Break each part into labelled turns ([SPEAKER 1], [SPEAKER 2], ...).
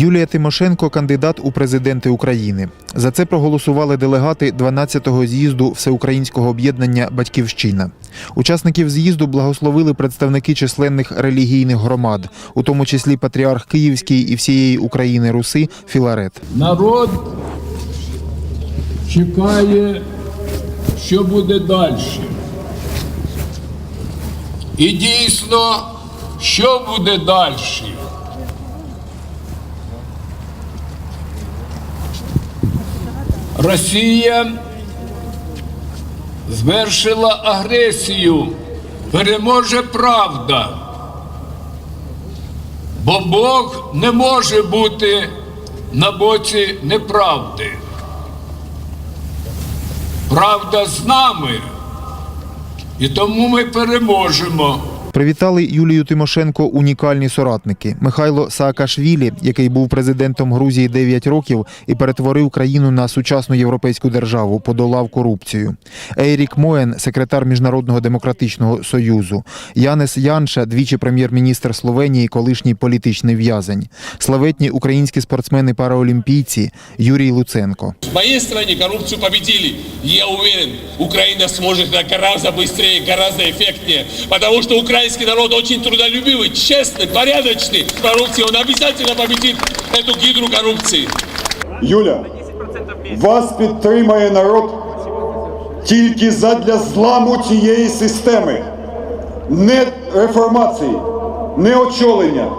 [SPEAKER 1] Юлія Тимошенко кандидат у президенти України. За це проголосували делегати 12-го з'їзду Всеукраїнського об'єднання Батьківщина. Учасників з'їзду благословили представники численних релігійних громад, у тому числі патріарх Київський і всієї України Руси Філарет.
[SPEAKER 2] Народ чекає, що буде далі. І дійсно, що буде далі? Росія звершила агресію. Переможе правда. Бо Бог не може бути на боці неправди. Правда з нами. І тому ми переможемо.
[SPEAKER 1] Привітали Юлію Тимошенко унікальні соратники Михайло Саакашвілі, який був президентом Грузії 9 років і перетворив країну на сучасну європейську державу, подолав корупцію. Ейрік Моен, секретар Міжнародного демократичного союзу. Янес Янша, двічі прем'єр-міністр Словенії, колишній політичний в'язень. Славетні українські спортсмени-параолімпійці Юрій Луценко.
[SPEAKER 3] В моей стране коррупцию победили. И Я уверен, Украина сможет это гораздо быстрее, гораздо эффектнее. Потому что украинский народ очень трудолюбивый, честный, порядочный. Коррупция, он обязательно победит эту гидру коррупции.
[SPEAKER 4] Юля, вас підтримає народ тільки задля зламу цієї системи, не реформації, не очолення,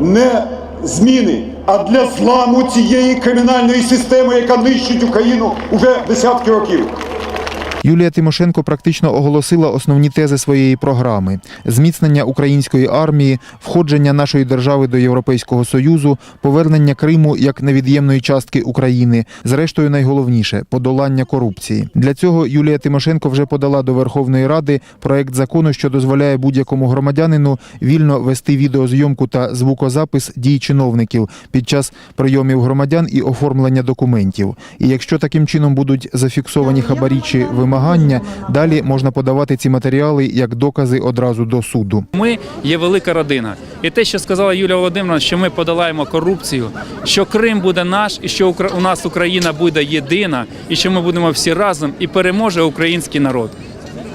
[SPEAKER 4] не зміни, а для зламу цієї кримінальної системи, яка нищить Україну вже десятки років.
[SPEAKER 1] Юлія Тимошенко практично оголосила основні тези своєї програми: зміцнення української армії, входження нашої держави до Європейського союзу, повернення Криму як невід'ємної частки України. Зрештою, найголовніше подолання корупції. Для цього Юлія Тимошенко вже подала до Верховної Ради проект закону, що дозволяє будь-якому громадянину вільно вести відеозйомку та звукозапис дій чиновників під час прийомів громадян і оформлення документів. І якщо таким чином будуть зафіксовані хабарі чи вимагання, далі можна подавати ці матеріали як докази одразу до суду.
[SPEAKER 5] Ми є велика родина. І те, що сказала Юлія Володимировна, що ми подолаємо корупцію, що Крим буде наш, і що у нас Україна буде єдина, і що ми будемо всі разом, і переможе український народ.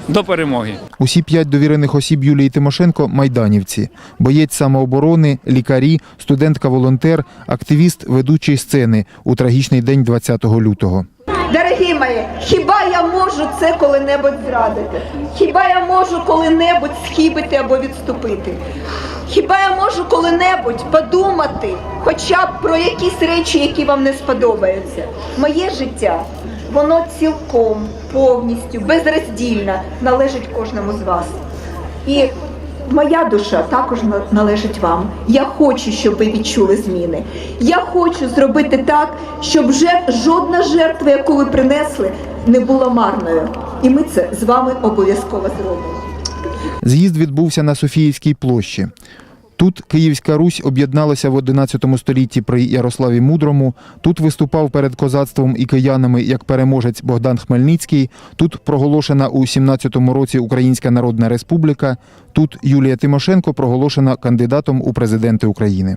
[SPEAKER 5] До перемоги.
[SPEAKER 1] Усі п'ять довірених осіб Юлії Тимошенко майданівці, боєць самооборони, лікарі, студентка-волонтер, активіст ведучий сцени у трагічний день 20 лютого.
[SPEAKER 6] Дорогі мої, хіба я можу це коли-небудь зрадити? Хіба я можу коли-небудь схибити або відступити? Хіба я можу коли-небудь подумати хоча б про якісь речі, які вам не сподобаються? Моє життя, воно цілком, повністю, безроздільно належить кожному з вас. І моя душа також на- належить вам. Я хочу, щоб ви відчули зміни. Я хочу зробити так, щоб жодна жертва, яку ви принесли, не була марною. І ми це з вами обов'язково зробимо.
[SPEAKER 1] З'їзд відбувся на Софіївській площі. Тут Київська Русь об'єдналася в 11 столітті при Ярославі Мудрому. Тут виступав перед козацтвом і киянами як переможець Богдан Хмельницький. Тут проголошена у 17-му році Українська Народна Республіка. Тут Юлія Тимошенко проголошена кандидатом у президенти України.